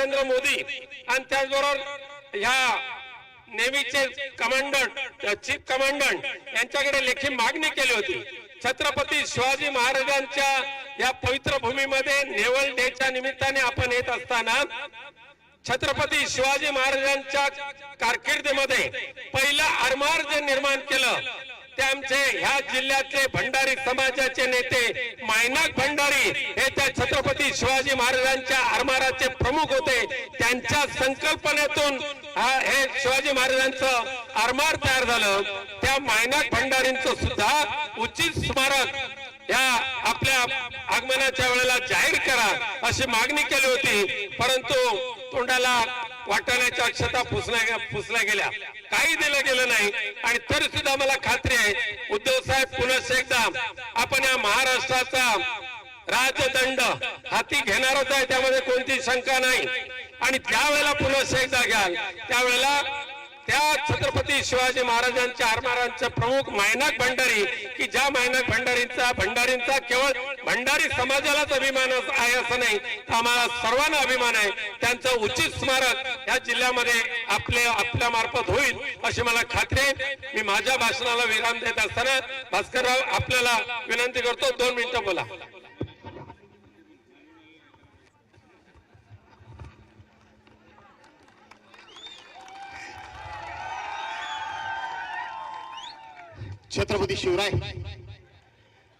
नरेंद्र मोदी आणि त्याचबरोबर ह्या नेव्हीचे कमांडंट चीफ कमांडंट यांच्याकडे लेखी मागणी केली होती. छत्रपती शिवाजी महाराजांच्या या पवित्र भूमीमध्ये नेवल डेच्या निमित्ताने आपण येत असताना छत्रपती शिवाजी महाराजांच्या कारकिर्दीमध्ये पहिलं आरमार जे निर्माण केलं ते आमचे ह्या जिल्ह्यातले भंडारी समाजाचे नेते मायनाक भंडारी हे त्या छत्रपती छत्रपती शिवाजी महाराजांच्या आरमाराचे प्रमुख होते. त्यांच्या संकल्पनेतून हे शिवाजी महाराजांचं आरमार तयार झालं. त्या मायनाक भंडारींचं सुद्धा उचित स्मारक या आपल्या आगमनाच्या वेळेला जाहीर करा अशी मागणी केली होती. परंतु तोंडाला वाटाण्याच्या अक्षता पुसल्या पुसल्या गेल्या. काही दिलं गेलं नाही. आणि तरी सुद्धा मला खात्री आहे उद्धव साहेब पुन्हा एकदा आपण या महाराष्ट्राचा राजदंड हाती घेणारच आहे त्यामध्ये कोणती शंका नाही. आणि त्यावेळेला पुन्हा एकदा घ्याल. त्यावेळेला त्या छत्रपती शिवाजी महाराजांच्या आरमारांचे प्रमुख मायनाक भंडारी की ज्या मायनाक भंडारींचा भंडारींचा केवळ भंडारी समाजालाच अभिमान आहे असं नाही तर आम्हाला सर्वांना अभिमान आहे. त्यांचं उचित स्मारक या जिल्ह्यामध्ये आपले आपल्या मार्फत होईल अशी मला खात्री आहे. मी माझ्या भाषणाला विराम देत असताना भास्करराव आपल्याला विनंती करतो दोन मिनिटं बोला. छत्रपती शिवराय